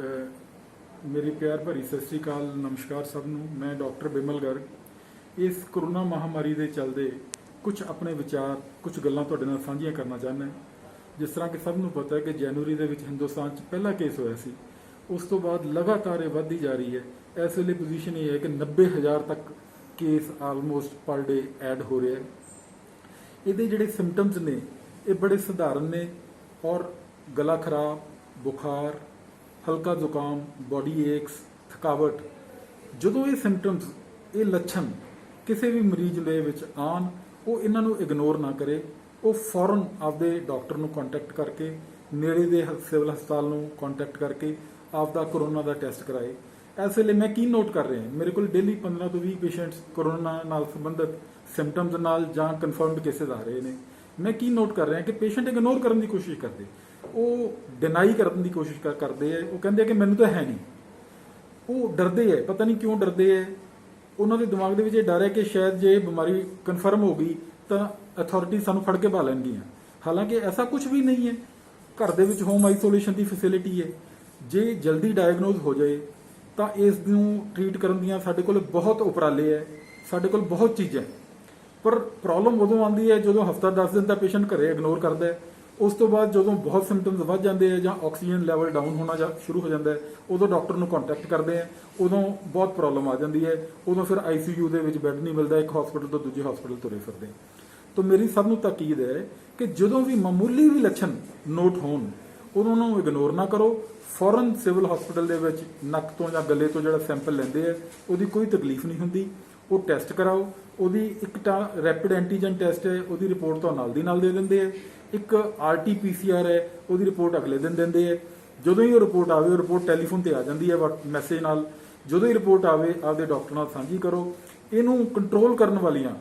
ਅਹ, ਮੇਰੀ ਪਿਆਰ ਭਰੀ ਸਤਿ ਸ੍ਰੀ ਅਕਾਲ, ਨਮਸਕਾਰ ਸਭ ਨੂੰ। ਮੈਂ ਡਾਕਟਰ ਬਿਮਲ ਗਰਗ। ਇਸ ਕਰੋਨਾ ਮਹਾਮਾਰੀ ਦੇ ਚੱਲਦੇ ਕੁਝ ਆਪਣੇ ਵਿਚਾਰ, ਕੁਝ ਗੱਲਾਂ ਤੁਹਾਡੇ ਨਾਲ ਸਾਂਝੀਆਂ ਕਰਨਾ ਚਾਹੁੰਦਾ ਹਾਂ। ਜਿਸ ਤਰ੍ਹਾਂ ਕਿ ਸਭ ਨੂੰ ਪਤਾ ਹੈ ਕਿ ਜਨਵਰੀ ਦੇ ਵਿੱਚ ਹਿੰਦੁਸਤਾਨ 'ਚ ਪਹਿਲਾ ਕੇਸ ਹੋਇਆ ਸੀ। ਉਸ ਤੋਂ ਬਾਅਦ ਲਗਾਤਾਰ ਇਹ ਵੱਧਦੀ ਜਾ ਰਹੀ ਹੈ। ਇਸ ਵੇਲੇ ਪੋਜੀਸ਼ਨ ਇਹ ਹੈ ਕਿ 90000 ਤੱਕ ਕੇਸ ਆਲਮੋਸਟ ਪਰ ਡੇ ਐਡ ਹੋ ਰਿਹਾ ਹੈ। ਇਹਦੇ ਜਿਹੜੇ ਸਿੰਪਟਮਸ ਨੇ, ਇਹ ਬੜੇ ਸਧਾਰਨ ਨੇ ਔਰ ਗਲਾ ਖਰਾਬ, ਬੁਖਾਰ ਹਲਕਾ ਜ਼ੁਕਾਮ ਬਾਡੀ ਏਕਸ ਥਕਾਵਟ, ਜਦੋਂ ਇਹ ਸਿੰਪਟਮਸ ਇਹ ਲੱਛਣ ਕਿਸੇ ਵੀ ਮਰੀਜ਼ ਦੇ ਵਿੱਚ ਆਣ ਉਹ ਇਹਨਾਂ ਨੂੰ ਇਗਨੋਰ ਨਾ ਕਰੇ, ਉਹ ਫੌਰਨ ਆਪਦੇ ਡਾਕਟਰ ਨੂੰ ਕੰਟੈਕਟ ਕਰਕੇ, ਨੇੜੇ ਦੇ ਸਿਵਲ ਹਸਪਤਾਲ ਨੂੰ ਕੰਟੈਕਟ ਕਰਕੇ ਆਪਦਾ ਕਰੋਨਾ ਦਾ ਟੈਸਟ ਕਰਾਏ। ਇਸ ਵੇਲੇ ਮੈਂ ਕੀ ਨੋਟ ਕਰ ਰਿਹਾ, ਮੇਰੇ ਕੋਲ ਡੇਲੀ 15 ਤੋਂ 20 ਪੇਸ਼ੈਂਟਸ ਕਰੋਨਾ ਨਾਲ ਸੰਬੰਧਿਤ ਸਿੰਪਟਮਸ ਨਾਲ ਜਾਂ ਕਨਫਰਮਡ ਕੇਸਿਸ ਆ ਰਹੇ ਨੇ। ਮੈਂ ਕੀ ਨੋਟ ਕਰ ਰਿਹਾ ਕਿ ਪੇਸ਼ੈਂਟ ਇਗਨੋਰ ਕਰਨ ਦੀ ਕੋਸ਼ਿਸ਼ ਕਰਦੇ। ਉਹ ਡਿਨਾਈ ਕਰਨ ਦੀ ਕੋਸ਼ਿਸ਼ ਕਰ- ਕਰਦੇ ਆ, ਉਹ ਕਹਿੰਦੇ ਆ ਕਿ ਮੈਨੂੰ ਤਾਂ ਹੈ ਨਹੀਂ ਉਹ ਡਰਦੇ ਹੈ ਪਤਾ ਨਹੀਂ ਕਿਉਂ ਡਰਦੇ ਹੈ ਉਹਨਾਂ ਦੇ ਦਿਮਾਗ ਦੇ ਵਿੱਚ ਇਹ ਡਰ ਹੈ ਕਿ ਸ਼ਾਇਦ ਜੇ ਬਿਮਾਰੀ ਕਨਫਰਮ ਹੋ ਗਈ, ਤਾਂ ਅਥਾਰਟੀ ਸਾਨੂੰ ਫੜ ਕੇ ਪਾ ਲੈਣਗੀਆਂ। ਹਾਲਾਂਕਿ ਐਸਾ ਕੁਝ ਵੀ ਨਹੀਂ ਹੈ। ਘਰ ਦੇ ਵਿੱਚ ਹੋਮ ਆਈਸੋਲੇਸ਼ਨ ਦੀ ਫੈਸਿਲਿਟੀ ਹੈ। ਜੇ ਜਲਦੀ ਡਾਇਗਨੋਜ਼ ਹੋ ਜਾਏ, ਤਾਂ ਇਸ ਨੂੰ ਟ੍ਰੀਟ ਕਰਨ ਦੀਆਂ ਸਾਡੇ ਕੋਲ ਬਹੁਤ ਉਪਰਾਲੇ ਹੈ। ਸਾਡੇ ਕੋਲ ਬਹੁਤ ਚੀਜ਼ਾਂ ਪਰ ਪ੍ਰੋਬਲਮ ਉਦੋਂ ਆਉਂਦੀ ਹੈ ਜਦੋਂ ਹਫਤਾ 10 ਦਿਨ ਦਾ ਪੇਸ਼ੈਂਟ ਘਰੇ ਇਗਨੋਰ ਕਰਦਾ ਹੈ। ਉਸ ਤੋਂ ਬਾਅਦ ਜਦੋਂ ਬਹੁਤ ਸਿੰਪਟਮਸ ਵੱਧ ਜਾਂਦੇ ਆ ਜਾਂ ਆਕਸੀਜਨ ਲੈਵਲ ਡਾਊਨ ਹੋਣਾ ਜਾਂ ਸ਼ੁਰੂ ਹੋ ਜਾਂਦਾ ਹੈ, ਉਦੋਂ ਡਾਕਟਰ ਨੂੰ ਕੰਟੈਕਟ ਕਰਦੇ ਆ, ਉਦੋਂ ਬਹੁਤ ਪ੍ਰੋਬਲਮ ਆ ਜਾਂਦੀ ਹੈ, ਉਦੋਂ ਫਿਰ ਆਈਸੀਯੂ ਦੇ ਵਿੱਚ ਬੈੱਡ ਨਹੀਂ ਮਿਲਦਾ, ਇੱਕ ਹਸਪੀਟਲ ਤੋਂ ਦੂਜੇ ਹਸਪੀਟਲ ਤੁਰੇ ਫਿਰਦੇ ਤਾਂ ਮੇਰੀ ਸਭ ਨੂੰ ਤਾਕੀਦ ਹੈ ਕਿ ਜਦੋਂ ਵੀ ਮਾਮੂਲੀ ਵੀ ਲੱਛਣ ਨੋਟ ਹੋਣ, ਉਦੋਂ ਨੂੰ ਇਗਨੋਰ ਨਾ ਕਰੋ ਫੌਰਨ ਸਿਵਲ ਹਸਪੀਟਲ ਦੇ ਵਿੱਚ ਨੱਕ ਤੋਂ ਜਾਂ ਗੱਲੇ ਤੋਂ ਜਿਹੜਾ ਸੈਂਪਲ ਲੈਂਦੇ ਆ, ਉਹਦੀ ਕੋਈ ਤਕਲੀਫ ਨਹੀਂ ਹੁੰਦੀ। ਉਹ ਟੈਸਟ ਕਰਾਓ। ਉਹਦੀ ਇੱਕ ਤਾਂ ਰੈਪਿਡ ਐਂਟੀਜਨ ਟੈਸਟ ਹੈ, ਉਹਦੀ ਰਿਪੋਰਟ ਤੁਹਾਨੂੰ ਨਾਲ ਦੀ ਨਾਲ ਦੇ ਦਿੰਦੇ ਆ ਇੱਕ ਆਰਟੀਪੀਸੀਆਰ ਹੈ, ਉਹਦੀ ਰਿਪੋਰਟ ਅਗਲੇ ਦਿਨ ਦਿੰਦੇ ਆ ਜਦੋਂ ਹੀ ਉਹ ਰਿਪੋਰਟ ਆਵੇ, ਉਹ ਰਿਪੋਰਟ ਟੈਲੀਫੋਨ ਤੇ ਆ ਜਾਂਦੀ ਹੈ ਮੈਸੇਜ ਨਾਲ। ਜਦੋਂ ਹੀ ਰਿਪੋਰਟ ਆਵੇ, ਆਪਦੇ ਡਾਕਟਰ ਨਾਲ ਸਾਂਝੀ ਕਰੋ। ਇਹਨੂੰ ਕੰਟਰੋਲ ਕਰਨ ਵਾਲੀਆਂ,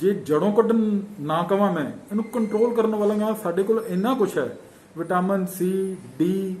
ਜੇ ਜੜੋਂ ਕੱਢਣ ਨਾ ਕਵਾਂ ਮੈਂ, ਇਹਨੂੰ ਕੰਟਰੋਲ ਕਰਨ ਵਾਲੀਆਂ ਸਾਡੇ ਕੋਲ ਇੰਨਾ ਕੁਝ ਹੈ। ਵਿਟਾਮਿਨ ਸੀ ਡੀ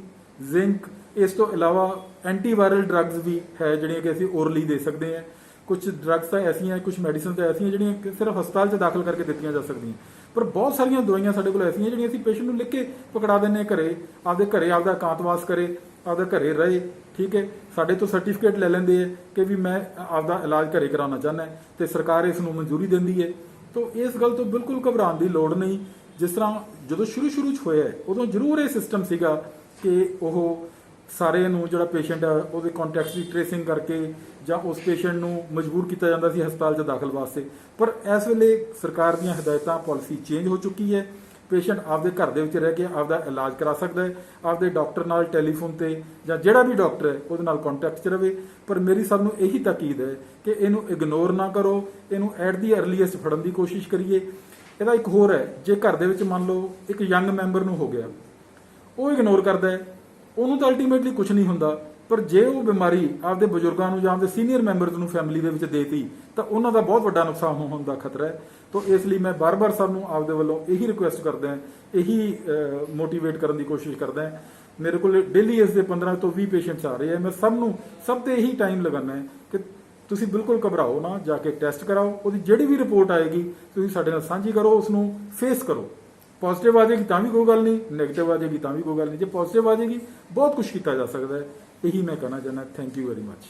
ਜ਼ਿੰਕ ਇਸ ਤੋਂ ਇਲਾਵਾ ਐਂਟੀਵਾਇਰਲ ਡਰੱਗਸ ਵੀ ਹੈ, ਜਿਹੜੀਆਂ ਕਿ ਅਸੀਂ ਓਰਲੀ ਦੇ ਸਕਦੇ ਹਾਂ। ਕੁਝ ਡਰੱਗਸ ਤਾਂ ਐਸੀਆਂ ਕੁਝ ਮੈਡੀਸਿਨ ਤਾਂ ਐਸੀਆਂ ਜਿਹੜੀਆਂ ਕਿ ਸਿਰਫ ਹਸਪਤਾਲ 'ਚ ਦਾਖਲ ਕਰਕੇ ਦਿੱਤੀਆਂ ਜਾ ਸਕਦੀਆਂ। ਪਰ ਬਹੁਤ ਸਾਰੀਆਂ ਦਵਾਈਆਂ ਸਾਡੇ ਕੋਲ ਐਸੀਆਂ ਜਿਹੜੀਆਂ ਅਸੀਂ ਪੇਸ਼ੈਂਟ ਨੂੰ ਲਿਖ ਕੇ ਪਕੜਾ ਦਿੰਨੇ ਘਰੇ, ਆਪਦੇ ਘਰੇ ਆਪਦਾ ਇਕਾਂਤਵਾਸ ਕਰੇ, ਆਪਦਾ ਘਰੇ ਰਹੇ, ਠੀਕ ਹੈ? ਸਾਡੇ ਤੋਂ ਸਰਟੀਫਿਕੇਟ ਲੈ ਲੈਂਦੇ ਹੈ ਕਿ ਵੀ ਮੈਂ ਆਪਦਾ ਇਲਾਜ ਘਰੇ ਕਰਾਉਣਾ ਚਾਹੁੰਦਾ ਤੇ ਸਰਕਾਰ ਇਸ ਨੂੰ ਮਨਜ਼ੂਰੀ ਦਿੰਦੀ ਹੈ। ਤਾਂ ਇਸ ਗੱਲ ਤੋਂ ਬਿਲਕੁਲ ਘਬਰਾਉਣ ਦੀ ਲੋੜ ਨਹੀਂ। ਜਿਸ ਤਰ੍ਹਾਂ ਜਦੋਂ ਸ਼ੁਰੂ ਸ਼ੁਰੂ 'ਚ ਹੋਇਆ ਉਦੋਂ ਜ਼ਰੂਰ ਇਹ ਸਿਸਟਮ ਸੀਗਾ ਕਿ ਉਹ ਸਾਰੇ ਨੂੰ ਜਿਹੜਾ ਪੇਸ਼ੈਂਟ ਆ, ਉਹਦੇ ਕੰਟੈਕਟਸ ਦੀ ਟ੍ਰੇਸਿੰਗ ਕਰਕੇ ਜਾਂ ਉਸ ਪੇਸ਼ੈਂਟ ਨੂੰ ਮਜਬੂਰ ਕੀਤਾ ਜਾਂਦਾ ਸੀ ਹਸਪਤਾਲ 'ਚ ਦਾਖਲ ਵਾਸਤੇ। ਪਰ ਇਸ ਵੇਲੇ ਸਰਕਾਰ ਦੀਆਂ ਹਦਾਇਤਾਂ ਪਾਲਿਸੀ ਚੇਂਜ ਹੋ ਚੁੱਕੀ ਹੈ। ਪੇਸ਼ੈਂਟ ਆਪਦੇ ਘਰ ਦੇ ਵਿੱਚ ਰਹਿ ਕੇ ਆਪਦਾ ਇਲਾਜ ਕਰਾ ਸਕਦਾ ਹੈ। ਆਪਦੇ ਡਾਕਟਰ ਨਾਲ ਟੈਲੀਫੋਨ ਤੇ ਜਾਂ ਜਿਹੜਾ ਵੀ ਡਾਕਟਰ ਹੈ, ਉਹਦੇ ਨਾਲ ਕੰਟੈਕਟ 'ਚ ਰਵੇ। ਪਰ ਮੇਰੀ ਸਭ ਨੂੰ ਇਹੀ ਤਾਕੀਦ ਹੈ ਕਿ ਇਹਨੂੰ ਇਗਨੋਰ ਨਾ ਕਰੋ। ਇਹਨੂੰ ਐਟ ਦੀ ਅਰਲੀਐਸਟ ਫੜਨ ਦੀ ਕੋਸ਼ਿਸ਼ ਕਰੀਏ। ਇਹਦਾ ਇੱਕ ਹੋਰ ਹੈ, ਜੇ ਘਰ ਦੇ ਵਿੱਚ ਮੰਨ ਲਓ ਇੱਕ ਯੰਗ ਮੈਂਬਰ ਨੂੰ ਹੋ ਗਿਆ, ਉਹ ਇਗਨੋਰ ਕਰਦਾ ਹੈ। ਉਹਨੂੰ ਤਾਂ ਅਲਟੀਮੇਟਲੀ ਕੁਝ ਨਹੀਂ ਹੁੰਦਾ। ਪਰ ਜੇ ਉਹ ਬਿਮਾਰੀ ਆਪਦੇ ਬਜ਼ੁਰਗਾਂ ਨੂੰ ਜਾਂ ਆਪਦੇ ਸੀਨੀਅਰ ਮੈਂਬਰਸ ਨੂੰ ਫੈਮਿਲੀ ਦੇ ਵਿੱਚ ਦੇਤੀ, ਤਾਂ ਉਹਨਾਂ ਦਾ ਬਹੁਤ ਵੱਡਾ ਨੁਕਸਾਨ ਹੋਣ ਦਾ ਖਤਰਾ ਹੈ। ਤੋਂ ਇਸ ਲਈ ਮੈਂ ਬਾਰ-ਬਾਰ ਸਭ ਨੂੰ ਆਪਦੇ ਵੱਲੋਂ ਇਹੀ ਰਿਕੁਐਸਟ ਕਰਦਾ ਹਾਂ, ਇਹੀ ਮੋਟੀਵੇਟ ਕਰਨ ਦੀ ਕੋਸ਼ਿਸ਼ ਕਰਦਾ ਹਾਂ। ਮੇਰੇ ਕੋਲ ਡੇਲੀ ਇਸ ਦੇ 15 ਤੋਂ 20 ਪੇਸ਼ੈਂਟਸ ਆ ਰਹੇ ਆ। ਮੈਂ ਸਭ ਨੂੰ, ਸਭ ਤੇ ਇਹੀ ਟਾਈਮ ਲਗਾਉਣਾ ਹੈ ਕਿ ਤੁਸੀਂ ਬਿਲਕੁਲ ਘਬਰਾਓ ਨਾ, ਜਾ ਕੇ ਟੈਸਟ ਕਰਾਓ। ਉਹਦੀ ਜਿਹੜੀ ਵੀ ਰਿਪੋਰਟ ਆਏਗੀ, ਤੁਸੀਂ ਸਾਡੇ ਨਾਲ ਸਾਂਝੀ ਕਰੋ ਉਸ ਨੂੰ ਫੇਸ ਕਰੋ। ਪੋਜ਼ਿਟਿਵ ਆ ਜਾਏਗੀ ਤਾਂ ਵੀ ਕੋਈ ਗੱਲ ਨਹੀਂ 네ਗੇਟਿਵ ਆ ਜਾਏਗੀ ਤਾਂ ਵੀ ਕੋਈ ਗੱਲ ਨਹੀਂ। ਜੇ ਪੋਜ਼ਿਟਿਵ ਆ ਜਾਏਗੀ, ਬਹੁਤ ਕੁਝ ਕੀਤਾ ਜਾ ਸਕਦਾ ਹੈ। ਇਹੀ ਮੈਂ ਕਹਿਣਾ ਚਾਹੁੰਦਾ। Thank you very much